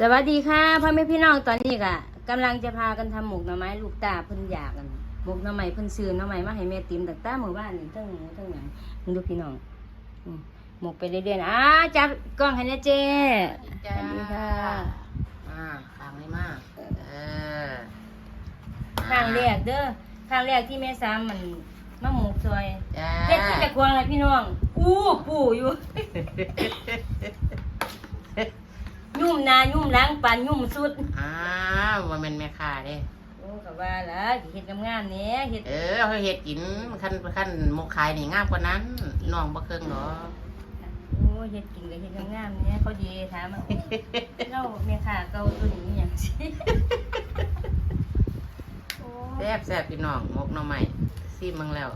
สวัสดีค่ะพ่อแม่พี่น้องตอนนี้ก็กำลังจะพากันทำหมกหน่อไม้ลูกตาเพิ่นอยากกันหมกหน่อไม้เพิ่นซื้อหน่อไม้มาให้แม่ติ๋มตั้งแต่เมื่อวานนี่ทั้งหมูทั้งหยังมึงดูพี่น้องอืมหมกไปเรื่อยๆนะอ่าจับกล้องให้นะเจ้สวัสดีค่ะอ่าฟังได้มากเออครั้งแรกเด้อครั้งแรกที่แม่ซ้ำมันมาหมกซอยจ้าเฮ็ดที่ตะควงอะไรพี่น้องอู้ปู่อยู่ ยุ่มหนายุ่มหล้างปันยุ่มสุดอ้าวว่าเป็นแม่ค้าเด้ โอ้ก็ว่าละสิเฮ็ดงามๆเนี่ยเฮ็ดเออเขาเฮ็ดกินขั้นขั้นหมกขายนี่งามกว่านั้นน้องบ่เครื่องหรอกโอ้เฮ็ดกินก็เฮ็ดงามๆเนี่ยเขาดีถามว่าโอ้เจ้าแม่ค้าเก่าตัวนี้หยังสิโอ้แซ่บแซ่บพี่น้องหมกหน่อไม้ซิมมึงแล้ว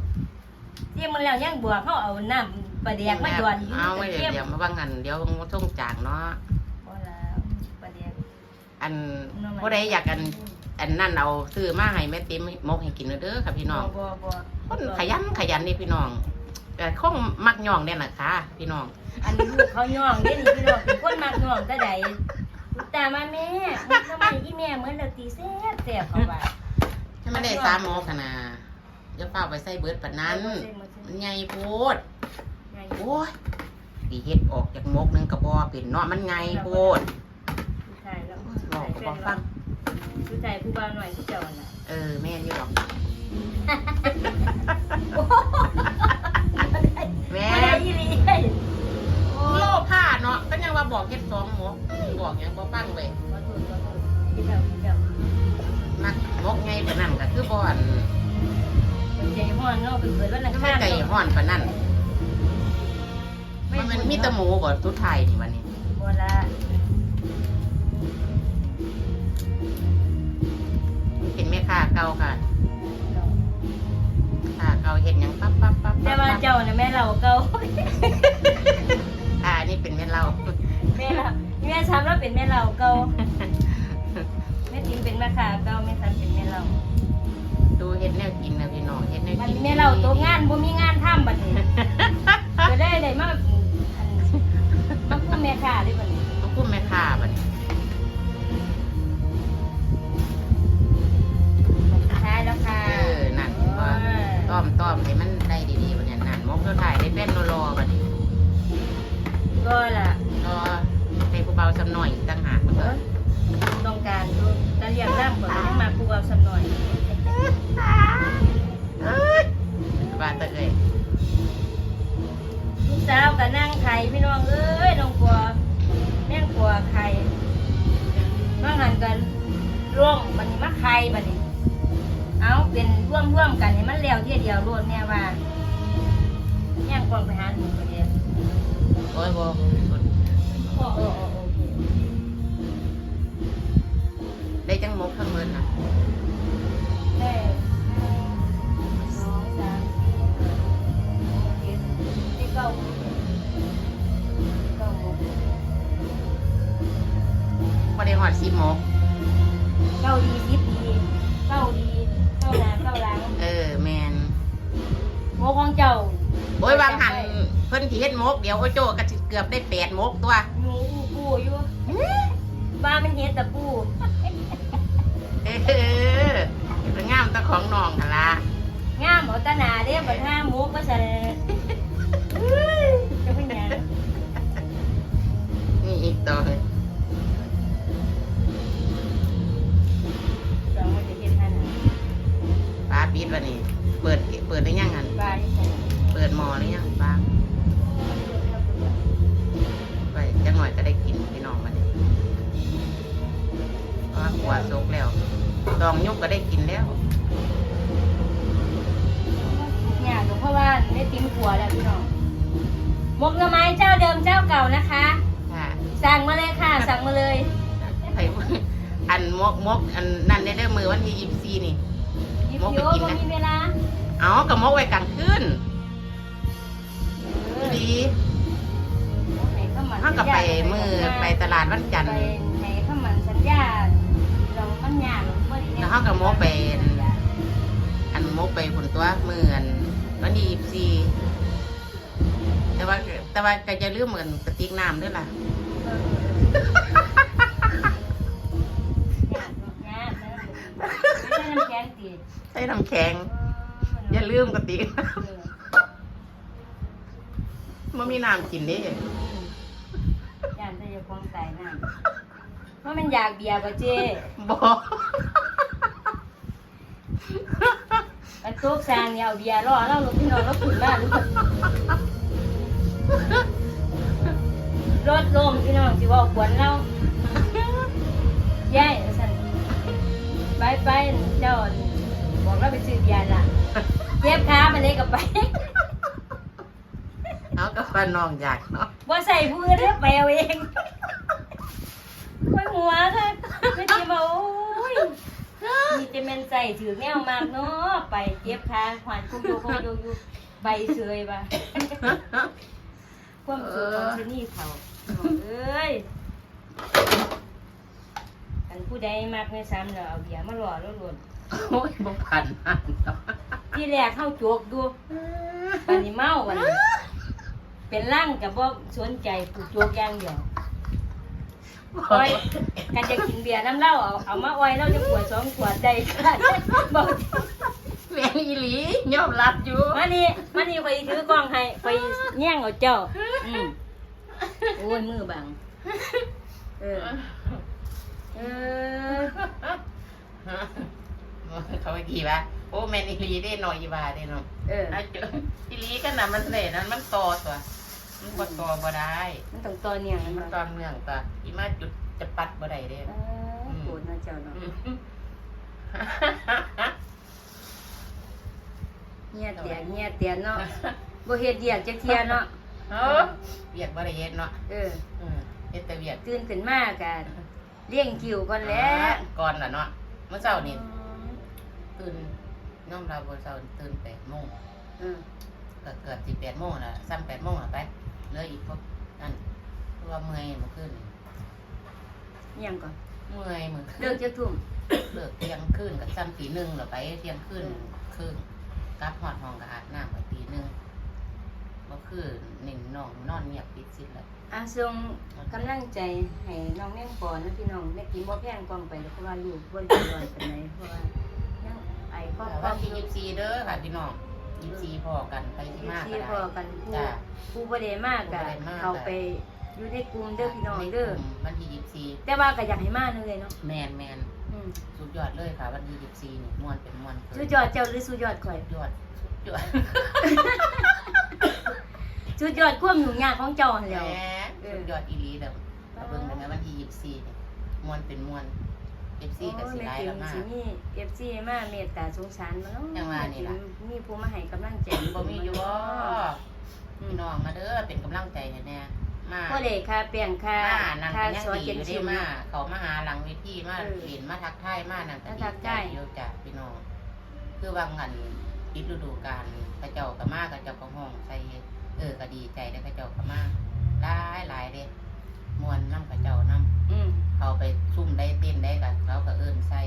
เที่ยงมันแล้วยังบัวเขาเอาน้ำปลาแดกมาหย่อนอยู่เอาไว้ตะเดี๋ยวเกียบเดี๋ยวมาบางอันเดี๋ยวมันต้องจางเนาะ พอแล้วปลาแดก อันหน่อไม้ผู้ใดอยากกัน อันนั่นเอาซื้อมาให้แม่ติ๋มหมกให้กินเด้อค่ะพี่น้องบ่บ่คนขยันขยันนี่พี่น้องแต่คงมักย่องเนี่ยแหละค่ะ พี่น้อง อันนี้ลูกเขาย่องเด้นี่พี่น้องเป็นคนมักย่องแต่ใดลูกตามาแม่ทำไมอีแม่เหมือนเราตีแซ่บแซ่บเขาว่าถ้าไม่ได้สามหมอขนาดจะเฝ้าไปใส่เบิดปานนั้นมันใหญ่โพดไงโอ้ยดีเฮ็ดออกจากมกหนึงกระบอเป็นเนาะมันไงโพดผู้ชายแล้ว หลอกกระบอฟังผู้ชายผู้บ่าวหน่อยผู้เจ้าน่ะเออแม่นอยู่หรอกแม่ไม่ได้ยี่ลีเฮ้ยโอ้โลผ้าเนาะก็ยังว่าบอกเฮ็ดสองหมกบอกหยังบ่ฟังเลยขอโทษขอโทษพี่เจ้าพี่เจ้านักมกไงปานนั้นก็คือบ่อันคนใจห้อนเนาะเป็นเกิดวันนั้นก็ไม่ไก่ฮ้อนปานนั้นมันมันมีแตะหมูบ่สุดท้ายนี่วันนี้บ่ละ ค้าเก่าค่ะค้าเก่าเฮ็ดหยังปั๊บปั๊บปั๊บแต่ปั๊บว่าปั๊บเจ้าน่ะแม่เราเก่าอ่าอันนี่เป็นแม่เราแม่เราแม่ช้ำแล้วเป็นแม่เราเก่าแม่ติ๋มเป็นแม่ค้าเก่าแม่ช้ำเป็นแม่เราดูเฮ็ดแนวกินนะพี่น้องเฮ็ดแนวมันกินแม่เราตกงานบ่มีงานทำบัดนี้ก็ได้ได้มาาแตะเอ้ยลูกสาวก็นั่งไข่พี่น้องเอ้ยน้องกลัวแม่งกลัวไข่มาหันกันร่วมบัดนี้มาไข่บัดนี้ เอาเป็นร่วมร่วมๆกันให้มันแล้วเทียเดียวรวดแม่ว่าย่างกองไปหาหนูก็เดียวโอ้ยบ่โอ้โอ้โอ้โอเคได้จังมกทั้งมื้อน่ะได้ ได้ฮอด10มกเก้าดีสิบดีเก้าดีเก้าหนาเก้าหลังเออแม่นโมของเจ้าโอ้ยวางหันเพิ่นสิเฮ็ดมกเดี๋ยวโอโจ้ก็สิเกือบได้แปดมกตัวหนูอูปูอยู่บ้ามันเฮ็ดแต่ปูเออเป็นงามตะของน้องหั่นล่ะงามเอาแตาหนาเด้บัดห้าหมูก็จะเอ้ยจะเป็นหยังนี่อีกตัวเลย ปิดวันนี้เปิดเปิดได้ยังหันบ้าที่ใส่เปิดหมอหรือยังฟ้าไปจังหน่อยก็ได้กินพี่น้องวันนี้เพราะว่าขวดซกแล้วดองยุกก็ได้กินแล้วเนี่ยหนูเพราะว่าได้ติ้มขัวแล้วพี่น้องหมกหน่อไม้เจ้าเดิมเจ้าเก่านะคะ ค่ะสั่งมาเลยค่ะ สั่งมาเลย ไผอันมกมกอันนั่นได้เด้อมือวันที่ยี่สิบสี่นี่ยิบห มกโยไปกินบ่นะมีเวลาเอากับมกไว้กลางคืนเออดีให้เข้ามาห้ากับไปมือไปตลาดวันจันทร์ไปให้เข้ามันสัญญาเรามันยากบ่ได้แล้วเขาก็โมไปอันมกไปผลตัวมืออันวันที่ยี่สิบสี่แต่ว่าแต่ว่าก็จะลืมเหมือนกระติกน้ำด้วยล่ะ ลืมกระติกเออมันมีน้ำกินเด้ย่านจะจะควงตายน้ำเพราะมันอยากเบียร์ป่ะเจ้บ่ไอ้ตุ๊กซางเนี่ยเอาเบียร์รอเราลงพี่น้องเราขุนบ้านรู้รถลมพี่น้องสิว่าขวนเราย่ายสันไปไปเจ้าบอกเราไปซื้อเบียร์ละเจ็บขาไปเลยกับไป เอากับป้าน้องอยากเนาะว่าใส่ผู้อื่นเรียกไปเอาเองไม่หัวค่ะไม่ตีมาโอ้ยมีจะเป็นใส่ถือแนวมากเนาะไปเจ็บขาขวานคุกโยคุกโยอยู่ใบเสยบ่ะความสุขของที่นี่เขาเอ้ยอันผู้ใดมักไม่ซ้ำเนาะเอาเบียร์มาหล่อแล้วหล่นโอ้ยบ่ผ่านนั่นเนาะที่แรกเข้าโจกดูปันนี้เมาวันนี้ เป็นร่างกับบ่สนใจกูโจกอย่างเดียวบ่อ้อยกันจะกินเบียร์น้ำเหล้าเอาเอามาอ้อยเราจะขวดสองขวดได้ค่ะบอกแม่นอีหลียอมรับอยู่มานี่มานี่ไปถือกล้องให้ไปแย่งเอาเจ้าอืมโอ้ยมือบังเออเออเขาไปกี่วะโอ้แม่นอีหลีได้หน่อยอีบาได้เนาะเอออาจจะอีหลีก็น่ะมันเสน่ห์นั้นมันต่อตัว มันบ่ต่อบ่ได้มันต้องตัวเนี่ยมันมันมาตอนเมืองตัวอีมาจุดจะปัดบ่ได้เด้ เออโกรธนะเจ้าเนาะอืมเงียเตียนเงียเตียนเนาะบ่เฮ็ดเดียกจักเทียเนาะเออเวียดบ่ได้เฮ็ดเนาะเอออืมเฮ็ดแต่เวียดตื่นขึ้นมากันเลี้ยงคิวก่อนแหล้วก่อนล่ะเนาะเมื่อเช้านี่ตื่นน้องเราบ่เช้าตื่น8โมงเออก็เกิด18โมงน่ะซ้ำ8โมงน่ะไป เหลืออีกพวกนั่นเพราะว่าเมื่อยเมื่อคืนนี่อิหยังก่อนเมื่อยมื้อคืเลินกจักทุ่มเลิกเที่ยงคืนก็ซ้ำตีหนึ่งแล้วไปเที่ยงคืนครึ่งกลับฮอดห้องก็อาบน้ำไปตีหนึ่งบ่คือนิ่งน้องนอนเงียบปิดซิดแล้วอะส่งกำลังใจให้น้องแม่งปอนะพี่น้องแม่กินบ่แพงกล่องไปเพราะว่าลูกบ่ได้รวยปานใดเพราะว่ายังไอ้ครอบครัวัวนที่ยี่สี่เด้อค่ะพี่น้อง ยี่สี่พอกันไปที่มากที่ก็พอได้กันผู้จ้า ผู้บ่ได้มากก็ผู้บ่ได้มากเข้าไปอยู่ในกลุ่มเด้อพี่น้องเด้อวันที่ยี่สี่แต่ว่าก็อยากให้มาเลยเนาะแมนแมนอืมสุดยอดเลยค่ะ วันที่ยี่สี่นี่ม่วนเป็นม่วนเกินสุดยอดเจ้าหรือสุดยอดข่อย สุดยอดสุดยอดสุดยอดความยุ่งยากของเจ้าหั่นแหแหล้ว มสุดยอดอีหลีเด้อเอาเบิ่งได้ไหมวันที่ยี่สี่นี่ม่วนเป็นม่วน เอฟซีกับสีโอ้ยไลแม่น์แล้วติ๋มมาสิมี FC มาเมตตาสงสารมาเนาะยังว่านี่ล่ะแม่ติ๋มมีผู้มาให้กำลังใจบ่มีอยู่บ่อืพี่มน้องมาเด้อเป็นกำลังใจให้แน่มาบ่ได้ค่าแป้งค่ามานั่งค่ากันยังซอยดีเจ็อดยู่ได้ชิ้นมาเขามาหาหลังเวทีมาเออเห็นมาทักทายมานั่นก็มาดีทักใจทาย อยู่จ้ะพี่น้องคือวางงันปิดฤดูกาลกระเจ้าก็มากระเจ้าก็ห้องใส่เออก็ดีใจได้อกระเจ้าก็มาหลายหลายเด้ มวนน้ำกระเจ้าน้อืมำเขาไปซุ่มได้เต้นได้กันเขาก็เอิ้นใส่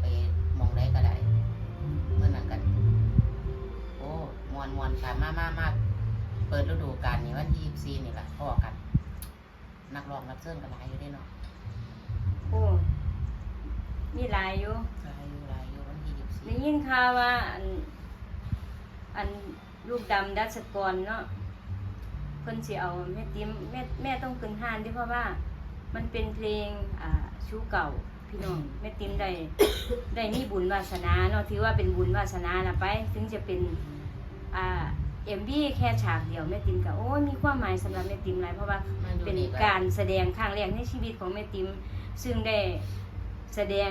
ไปหมองได้ก็ได้เมื่อนั้นกัน โอ้มวนมวนค่ะมามามาเปิดฤดูกาลนี่วันที่ยี่สิบสี่นี่แหละพ่อกัน นักร้องรับเชิญกันหลายอยู่ได้เนาะโอ้มีหลายอยู่หลายอยู่หลายอยู่วันที่ยี่สิบได้สี่ยินข่าวว่าอันอันลูกดำดัชกรเนาะ เพิ่นสิเอาแม่ติ๋มแม่แม่ต้องขึ้นห้านที่เพราะว่า มันเป็นเพลงอ่าชูเก่าพี่น้องแม่ติ๋มได้ ได้มีบุญวาสนาเนาะถือว่าเป็นบุญวาสนานะไป ถึงจะเป็นอ่าเอ็มบีแค่ฉากเดียวแม่ติ๋มก็โอ้ยมีความหมายสำหรับแม่ติ๋มหลายเพราะว่ามาดูเป็นดีการแสดงครั้งแรกในชีวิตของแม่ติ๋มซึ่งได้แสดง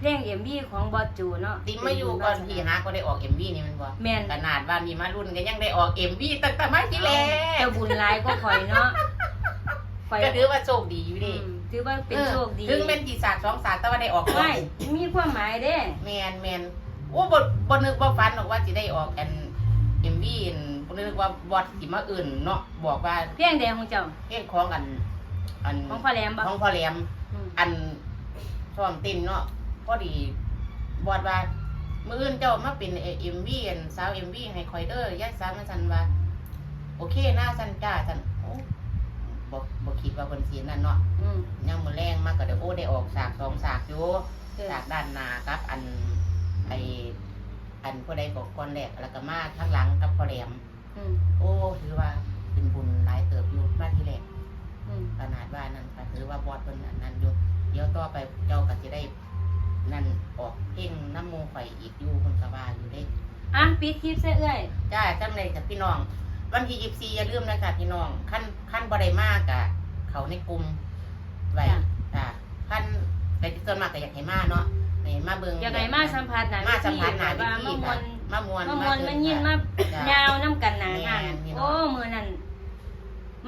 เพลงเอ็มบีของบอสจูเนาะติ๊มมาอยู่ก่อนพี่ฮะก็ได้ออกเอ็มวีนี่มันบ่แม่นขนาดว่ามีมารุ่นก็ยังได้ออกเอ็มวีตั้งแต่มาที่แรเจ้ากบุญหลายก็ข่อยเนาะข่อยก็ถือว่าโชคดีอยู่อืดิมถือว่าเป็นโชคดีถึงเป็นทีศาสตร์สองศาสตร์แต่ว่าได้ออกก่อนไม่มีความหมายเด้แมนแมนโอ้บ่บ่นึกบ่ฝันหรอกว่าสิได้ออกกันเอ็มวีบ่นึกว่าบอดสิมาอื่นเนาะบอกว่าเพลงแดงของเจ้าเพลงของอันอันของพ่อแหลมบ่ของพ่อแหลมอืมอันซ้อมเตินเนาะ พอดีบอดว่ามื้ออื่นเจ้ามาเป็นเอ็มวีอันสาวเอ็มวีให้คอยเด้อยายสาวมาซั่นว่า โอเคนะซั่นจ้าซั่นโอ้บ่บ่คิดว่าเพิ่นสินั่นเนาะอืมยังมื้อแรงมาก็ได้โอ้ได้ออกฉากสองฉากอยู่เออฉากด้านหน้ากับอันไออันผู้ใดก็ก่อนแรกแล้วก็มาข้างหลังกับพ่อแหลมอืมโอ้ถือว่าเป็นบุญหลายเติบอยู่มาที่แรกอืมขนาดว่านั่นก็ถือว่าบอดเพิ่นอันนั้นอยู่เดี๋ยวต่อไปเจ้าก็สิได้ นั่นออกเพ่งน้ำมูไฟอีกอยู่เพิ่นก็ว่าอยู่ได้อะปิดคลิปซะเอ้ยจ้าจำเลยกับพี่น้อง วันที่ยี่สี่อย่าลืมนะจ๊ะพี่น้องขั้นขั้นบ่ได้มากอะเขาในกลุ่มไว้จ้าขั้นแต่ส่วนมากก็อยากให้มาเนาะให้มาเบิ่งอยากให้มาสัมผัสหนามาสัมผัสหนาว่าวิมาธีมวค่ะนมามวนมามวนมันยินมาจ้ะยาวน้ำกันหนาห่างแม่นพี่น้องโอ้มือนั่น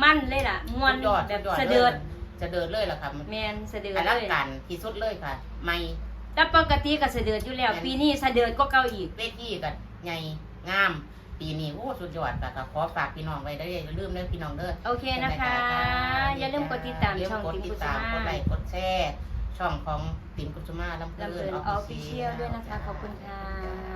มั่นเลยล่ะมวนสุดยอดแบบสุยอเสด็จจะเดินเลยล่ะครับแมนเสด็จอลังเลยการที่สุดเลยค่ะ ไม่ แต่ปกติก็เสด็จอยู่แล้วแม่นปีนี้เสด็จก็เก่าอีก เวทีกับใหญ่งาม ปีนี้โอ้สุดยอดค่ะก็ขอฝากพี่น้องไว้ได้ออย่าลืมเด้อพี่น้องเด้อ โอเคนะคะ อย่าลืมกดติดตามช่องกดติมติกุดศตามมากดไลค์กดแชร์ช่องของติมกุสุมาลำเพลำเพลิลินนออฟฟิเชียลด้วยนะคะ ขอบคุณค่ะจ้า